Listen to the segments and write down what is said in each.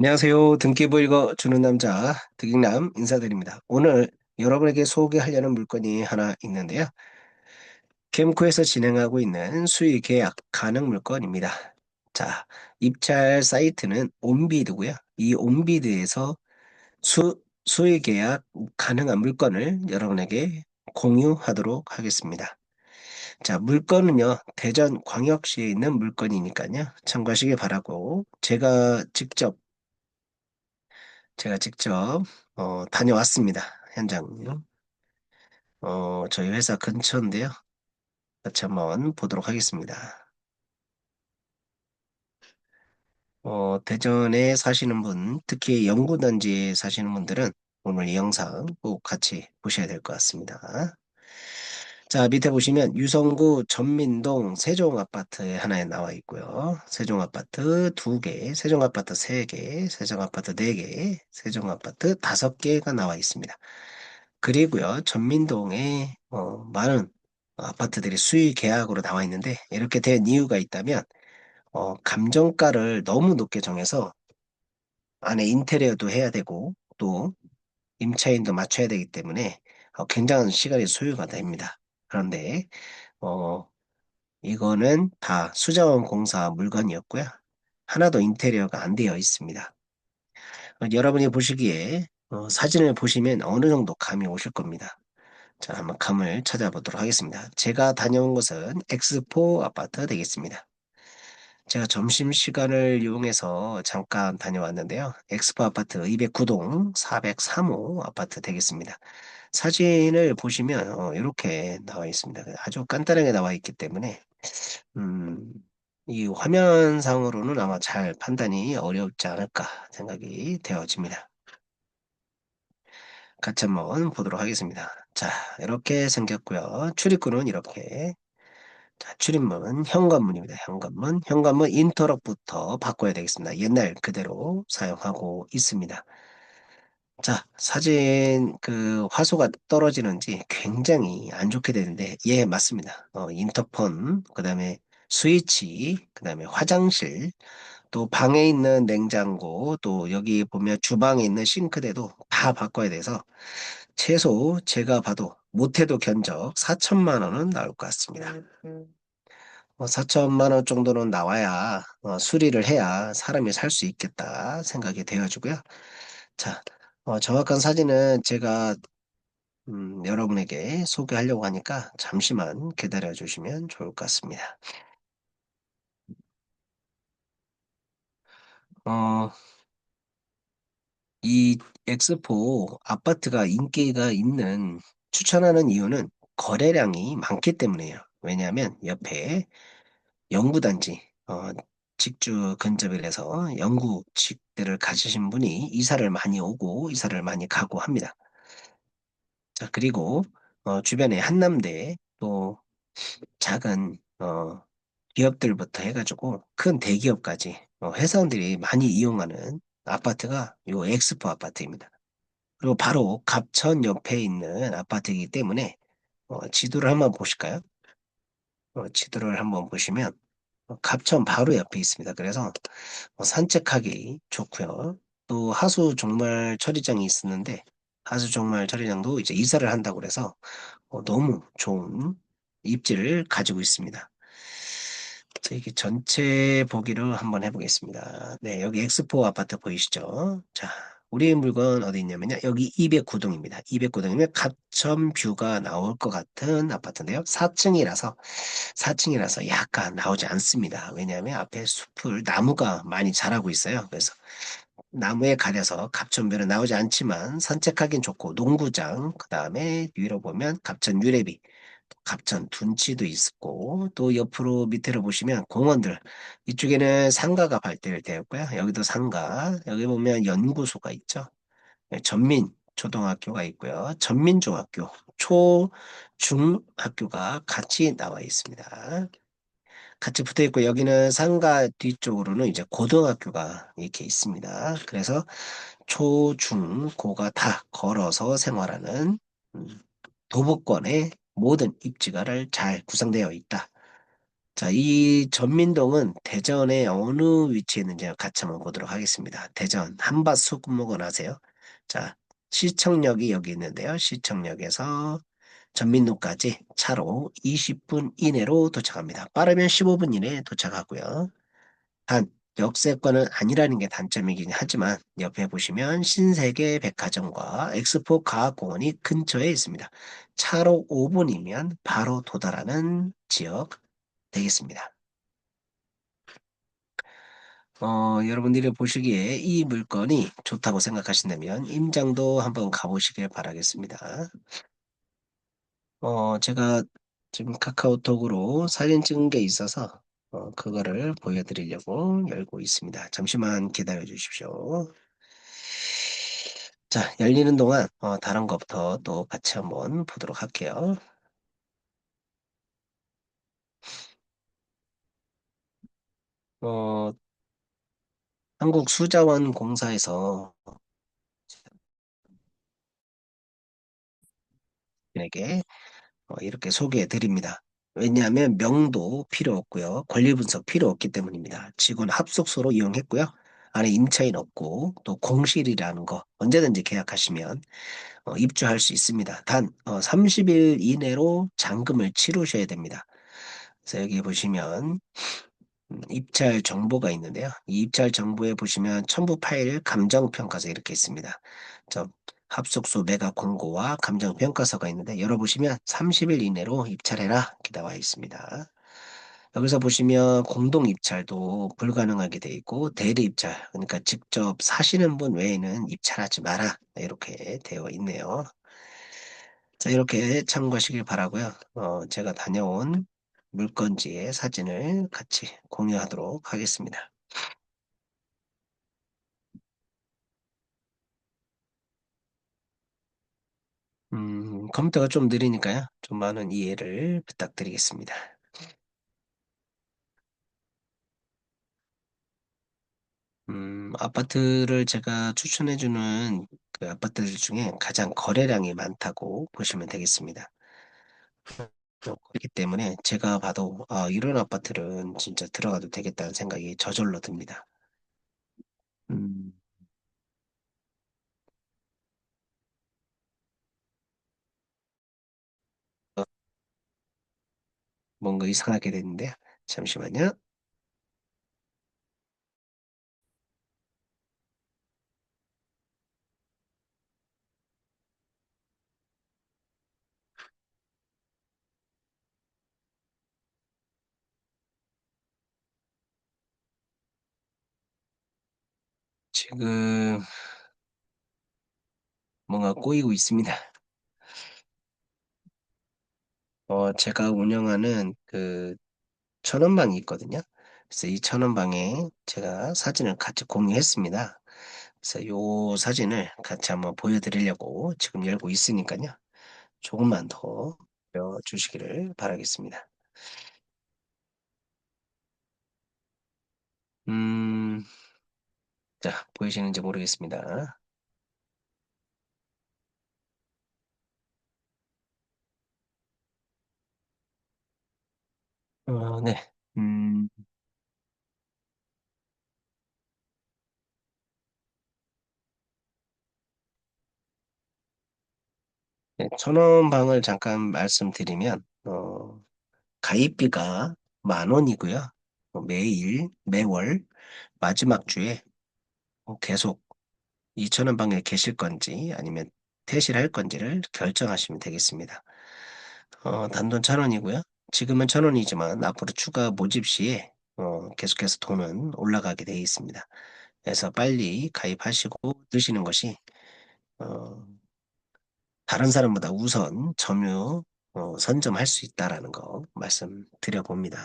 안녕하세요. 등기부 읽어 주는 남자 득익남 인사드립니다. 오늘 여러분에게 소개하려는 물건이 하나 있는데요. 캠코에서 진행하고 있는 수의 계약 가능 물건입니다. 자, 입찰 사이트는 온비드고요. 이 온비드에서 수, 수의 계약 가능한 물건을 여러분에게 공유하도록 하겠습니다. 자, 물건은요, 대전 광역시에 있는 물건이니까요. 참고하시기 바라고, 제가 직접 제가 직접 어, 다녀왔습니다. 현장요. 어, 저희 회사 근처인데요. 같이 한번 보도록 하겠습니다. 어, 대전에 사시는 분, 특히 영구단지에 사시는 분들은 오늘 이 영상 꼭 같이 보셔야 될 것 같습니다. 자, 밑에 보시면 유성구 전민동 세종아파트에 하나에 나와 있고요. 세종아파트 두개 세종아파트 세개 세종아파트 네개 세종아파트 다섯 개가 나와 있습니다. 그리고요, 전민동에 어, 많은 아파트들이 수의 계약으로 나와 있는데 이렇게 된 이유가 있다면 어, 감정가를 너무 높게 정해서 안에 인테리어도 해야 되고 또 임차인도 맞춰야 되기 때문에 어, 굉장한 시간이 소요가 됩니다. 그런데 어, 이거는 다 수자원 공사 물건이었고요. 하나도 인테리어가 안 되어 있습니다. 어, 여러분이 보시기에 어, 사진을 보시면 어느 정도 감이 오실 겁니다. 자, 한번 감을 찾아보도록 하겠습니다. 제가 다녀온 곳은 엑스포 아파트 되겠습니다. 제가 점심시간을 이용해서 잠깐 다녀왔는데요. 엑스포 아파트 209동 403호 아파트 되겠습니다. 사진을 보시면 어, 이렇게 나와 있습니다. 아주 간단하게 나와 있기 때문에 음, 이 화면상으로는 아마 잘 판단이 어렵지 않을까 생각이 되어집니다. 같이 한번 보도록 하겠습니다. 자, 이렇게 생겼고요. 출입구는 이렇게. 자, 출입문 현관문입니다. 현관문. 현관문 인터럭부터 바꿔야 되겠습니다. 옛날 그대로 사용하고 있습니다. 자, 사진 그 화소가 떨어지는지 굉장히 안 좋게 되는데 예, 맞습니다. 어, 인터폰, 그 다음에 스위치, 그 다음에 화장실, 또 방에 있는 냉장고, 또 여기 보면 주방에 있는 싱크대도 다 바꿔야 돼서 최소 제가 봐도 못해도 견적 4천만 원은 나올 것 같습니다. 어, 4천만 원 정도는 나와야 어, 수리를 해야 사람이 살 수 있겠다 생각이 되어지고요. 자, 어, 정확한 사진은 제가 음, 여러분에게 소개하려고 하니까 잠시만 기다려 주시면 좋을 것 같습니다. 어, 이 엑스포 아파트가 인기가 있는 추천하는 이유는 거래량이 많기 때문이에요. 왜냐하면 옆에 연구단지, 어, 직주 근접을 해서 연구직들을 가지신 분이 이사를 많이 오고 이사를 많이 가고 합니다. 자, 그리고 어, 주변에 한남대 또 작은 어, 기업들부터 해가지고 큰 대기업까지 어, 회사원들이 많이 이용하는 아파트가 요 엑스포 아파트입니다. 그리고 바로 갑천 옆에 있는 아파트이기 때문에 어, 지도를 한번 보실까요? 어, 지도를 한번 보시면 어, 갑천 바로 옆에 있습니다. 그래서 어, 산책하기 좋고요. 또 하수 종말 처리장이 있었는데 하수 종말 처리장도 이제 이사를 한다고 그래서 어, 너무 좋은 입지를 가지고 있습니다. 자, 이게 전체 보기를 한번 해보겠습니다. 네, 여기 엑스포 아파트 보이시죠? 자, 우리 물건 어디 있냐면요. 여기 209동입니다. 209동이면 갑천 뷰가 나올 것 같은 아파트인데요. 4층이라서 4층이라서 약간 나오지 않습니다. 왜냐하면 앞에 숲을 나무가 많이 자라고 있어요. 그래서 나무에 가려서 갑천뷰는 나오지 않지만 산책하긴 좋고 농구장 그 다음에 위로 보면 갑천 유래비 갑천 둔치도 있고 또 옆으로 밑으로 보시면 공원들 이쪽에는 상가가 발달되었고요. 여기도 상가 여기 보면 연구소가 있죠. 네, 전민 초등학교가 있고요. 전민중학교 초, 중 학교가 같이 나와 있습니다. 같이 붙어 있고 여기는 상가 뒤쪽으로는 이제 고등학교가 이렇게 있습니다. 그래서 초, 중, 고가 다 걸어서 생활하는 음, 도보권의 모든 입지가를 잘 구성되어 있다. 자, 이 전민동은 대전의 어느 위치에 있는지 같이 한번 보도록 하겠습니다. 대전 한밭수목원 아세요? 자, 시청역이 여기 있는데요. 시청역에서 전민동까지 차로 20분 이내로 도착합니다. 빠르면 15분 이내에 도착하고요. 단, 역세권은 아니라는 게 단점이긴 하지만 옆에 보시면 신세계 백화점과 엑스포 과학공원이 근처에 있습니다. 차로 5분이면 바로 도달하는 지역 되겠습니다. 어, 여러분들이 보시기에 이 물건이 좋다고 생각하신다면 임장도 한번 가보시길 바라겠습니다. 어, 제가 지금 카카오톡으로 사진 찍은 게 있어서 어, 그거를 보여드리려고 열고 있습니다. 잠시만 기다려 주십시오. 자, 열리는 동안 어, 다른 것부터 또 같이 한번 보도록 할게요. 어, 한국수자원공사에서 에게 어, 이렇게 소개해 드립니다. 왜냐하면 명도 필요 없고요. 권리 분석 필요 없기 때문입니다. 직원 합숙소로 이용했고요. 안에 임차인 없고 또 공실이라는 거 언제든지 계약하시면 어, 입주할 수 있습니다. 단 어, 30일 이내로 잔금을 치르셔야 됩니다. 그래서 여기 보시면 음, 입찰 정보가 있는데요. 이 입찰 정보에 보시면 첨부 파일 감정평가서 이렇게 있습니다. 저 합숙소 매각 공고와 감정평가서가 있는데 열어보시면 30일 이내로 입찰해라 나와 있습니다. 여기서 보시면 공동 입찰도 불가능하게 되어 있고 대리 입찰 그러니까 직접 사시는 분 외에는 입찰하지 마라 이렇게 되어 있네요. 자 이렇게 참고하시길 바라고요. 어, 제가 다녀온 물건지의 사진을 같이 공유하도록 하겠습니다. 음, 컴퓨터가 좀 느리니까요. 좀 많은 이해를 부탁드리겠습니다. 음, 아파트를 제가 추천해주는 그 아파트들 중에 가장 거래량이 많다고 보시면 되겠습니다. 어, 그렇기 때문에 제가 봐도 아, 이런 아파트는 진짜 들어가도 되겠다는 생각이 저절로 듭니다. 음, 뭔가 이상하게 됐는데 잠시만요. 지금 뭔가 꼬이고 있습니다. 어, 제가 운영하는 그 천원방이 있거든요. 그래서 이 천원방에 제가 사진을 같이 공유했습니다. 그래서 요 사진을 같이 한번 보여드리려고 지금 열고 있으니까요. 조금만 더 보여주시기를 바라겠습니다. 음, 자, 보이시는지 모르겠습니다. 어, 네. 음, 네, 천원방을 잠깐 말씀드리면, 어, 가입비가 만 원이고요. 어, 매일, 매월, 마지막 주에 어, 계속 2천원 방에 계실 건지 아니면 퇴실할 건지를 결정하시면 되겠습니다. 어, 단돈 천 원이고요. 지금은 천 원이지만 앞으로 추가 모집 시에 어, 계속해서 돈은 올라가게 되어 있습니다. 그래서 빨리 가입하시고 드시는 것이 어, 다른 사람보다 우선 점유 어, 선점할 수 있다라는 거 말씀드려 봅니다.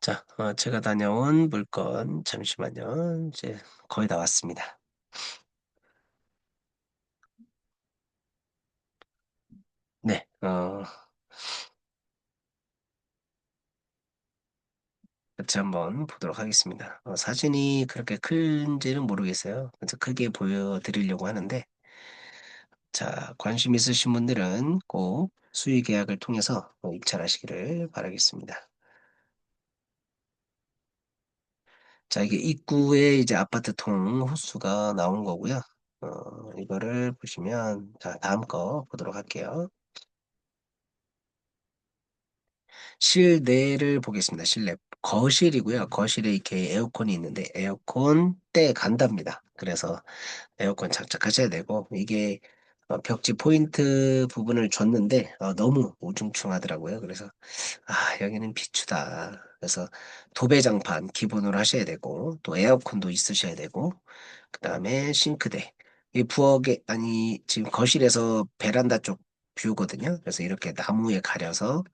자, 어, 제가 다녀온 물건 잠시만요. 이제 거의 다 왔습니다. 네, 어, 같이 한번 보도록 하겠습니다. 어, 사진이 그렇게 큰지는 모르겠어요. 그래서 크게 보여드리려고 하는데 자, 관심 있으신 분들은 꼭 수의 계약을 통해서 입찰하시기를 바라겠습니다. 자, 이게 입구에 이제 아파트 통 호수가 나온 거고요. 어, 이거를 보시면, 자, 다음 거 보도록 할게요. 실내를 보겠습니다. 실내. 거실이고요. 거실에 이렇게 에어컨이 있는데, 에어컨 때 간답니다. 그래서 에어컨 장착하셔야 되고, 이게 어, 벽지 포인트 부분을 줬는데, 어, 너무 우중충하더라고요. 그래서 아, 여기는 비추다. 그래서 도배장판 기본으로 하셔야 되고, 또 에어컨도 있으셔야 되고, 그 다음에 싱크대. 이 부엌에, 아니, 지금 거실에서 베란다 쪽 뷰거든요. 그래서 이렇게 나무에 가려서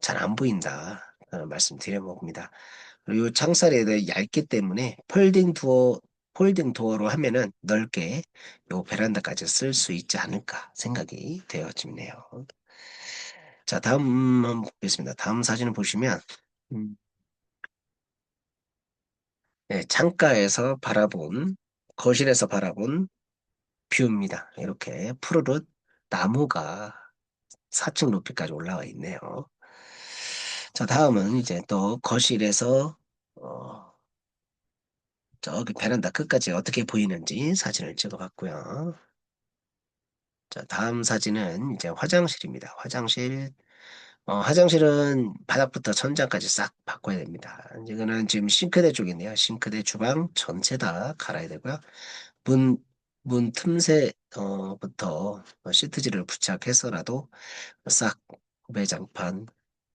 잘 안 보인다. 어, 말씀드려 봅니다. 그리고 창살이 얇기 때문에 폴딩 도어, 폴딩 도어로 하면은 넓게 요 베란다까지 쓸 수 있지 않을까 생각이 되어지네요. 자, 다음 한번 보겠습니다. 다음 사진을 보시면, 음, 네, 창가에서 바라본, 거실에서 바라본 뷰입니다. 이렇게 푸르릇 나무가 4층 높이까지 올라와 있네요. 자, 다음은 이제 또 거실에서, 어, 저기 베란다 끝까지 어떻게 보이는지 사진을 찍어봤고요. 자, 다음 사진은 이제 화장실입니다. 화장실 어, 화장실은 바닥부터 천장까지 싹 바꿔야 됩니다. 이거는 지금 싱크대 쪽인데요. 싱크대 주방 전체 다 갈아야 되고요. 문, 문 틈새, 어, 부터 시트지를 부착해서라도 싹 외장판,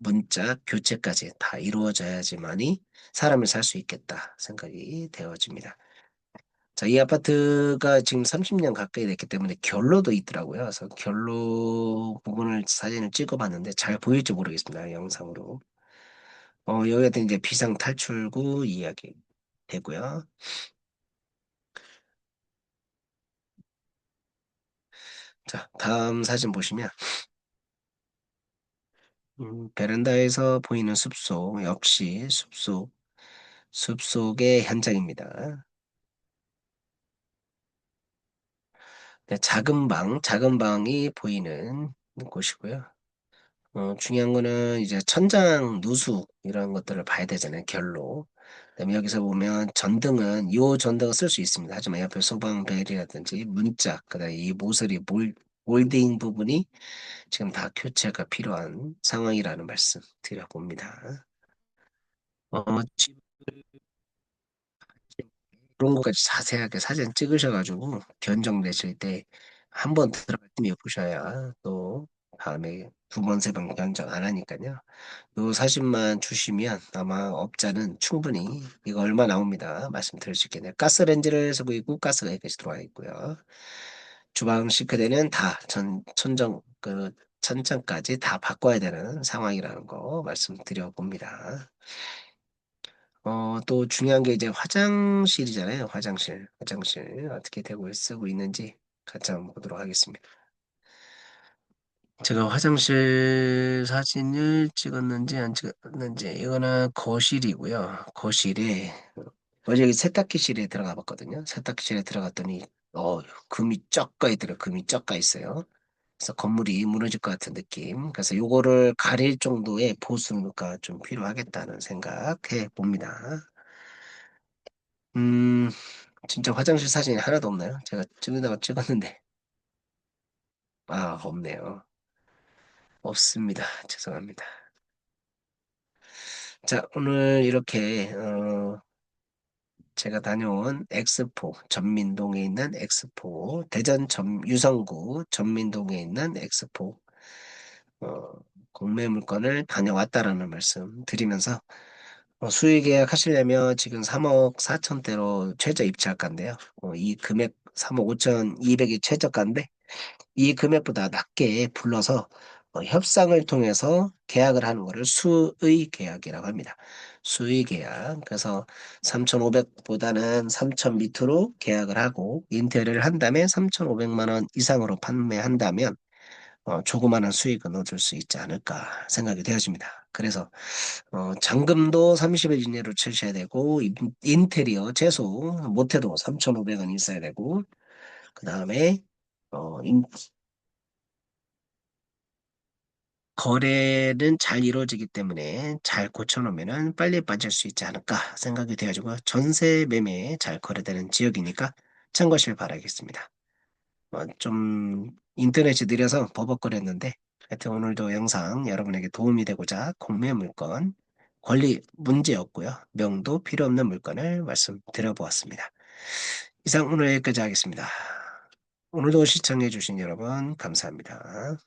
문짝, 교체까지 다 이루어져야지만이 사람을 살 수 있겠다 생각이 되어집니다. 자, 이 아파트가 지금 30년 가까이 됐기 때문에 결로도 있더라고요. 그래서 결로 부분을 사진을 찍어봤는데 잘 보일지 모르겠습니다. 영상으로. 어, 여기가 이제 비상 탈출구 이야기 되고요. 자, 다음 사진 보시면 음, 베란다에서 보이는 숲속 역시 숲속 숲속의 현장입니다. 네, 작은 방, 작은 방이 보이는 곳이고요. 어, 중요한 거는 이제 천장 누수 이런 것들을 봐야 되잖아요. 결로. 그다음에 여기서 보면 전등은 이 전등을 쓸 수 있습니다. 하지만 옆에 소방벨이라든지 문짝, 그다음에 이 모서리 몰, 몰딩 부분이 지금 다 교체가 필요한 상황이라는 말씀 드려봅니다. 어, 지- 그런 것까지 자세하게 사진 찍으셔가지고 견적 내실 때 한 번 들어갈 때 보셔야 또 다음에 두 번, 세 번 견적 안 하니까요. 요 사진만 주시면 아마 업자는 충분히 이거 얼마 나옵니다. 말씀드릴 수 있겠네요. 가스렌지를 쓰고 있고 가스가 여기까지 들어와 있고요. 주방 싱크대는 다 전, 천정, 그 천장까지 다 바꿔야 되는 상황이라는 거 말씀드려 봅니다. 어, 또 중요한 게 이제 화장실이잖아요. 화장실. 화장실 어떻게 되고 쓰고 있는지 같이 한번 보도록 하겠습니다. 제가 화장실 사진을 찍었는지 안 찍었는지 이거는 거실이고요. 거실에 어제 세탁기실에 들어가 봤거든요. 세탁기실에 들어갔더니 어 금이 쩍가 있더라고요. 금이 쩍가 있어요. 그래서 건물이 무너질 것 같은 느낌. 그래서 요거를 가릴 정도의 보수가 좀 필요하겠다는 생각해 봅니다. 음, 진짜 화장실 사진이 하나도 없나요? 제가 찍는다고 찍었는데 아 없네요. 없습니다. 죄송합니다. 자, 오늘 이렇게 어, 제가 다녀온 엑스포, 전민동에 있는 엑스포, 대전 전, 유성구 전민동에 있는 엑스포 어, 공매 물건을 다녀왔다라는 말씀 드리면서 어, 수의 계약 하시려면 지금 3억 4천대로 최저 입찰가인데요. 어, 이 금액 3억 5천 2백이 최저가인데 이 금액보다 낮게 불러서 어, 협상을 통해서 계약을 하는 것을 수의 계약이라고 합니다. 수의 계약. 그래서 3,500보다는 3,000 밑으로 계약을 하고 인테리어를 한다면 3,500만 원 이상으로 판매한다면 어, 조그마한 수익은 얻을 수 있지 않을까 생각이 되어집니다. 그래서 어, 잔금도 30일 이내로 치셔야 되고 인, 인테리어 최소 못해도 3,500원 있어야 되고 그 다음에 어, 거래는 잘 이루어지기 때문에 잘 고쳐놓으면은 빨리 빠질 수 있지 않을까 생각이 되어지고 전세 매매에 잘 거래되는 지역이니까 참고하시길 바라겠습니다. 어, 좀 인터넷이 느려서 버벅거렸는데 하여튼 오늘도 영상 여러분에게 도움이 되고자 공매 물건 권리 문제 없고요. 명도 필요 없는 물건을 말씀드려 보았습니다. 이상 오늘 여기까지 하겠습니다. 오늘도 시청해 주신 여러분 감사합니다.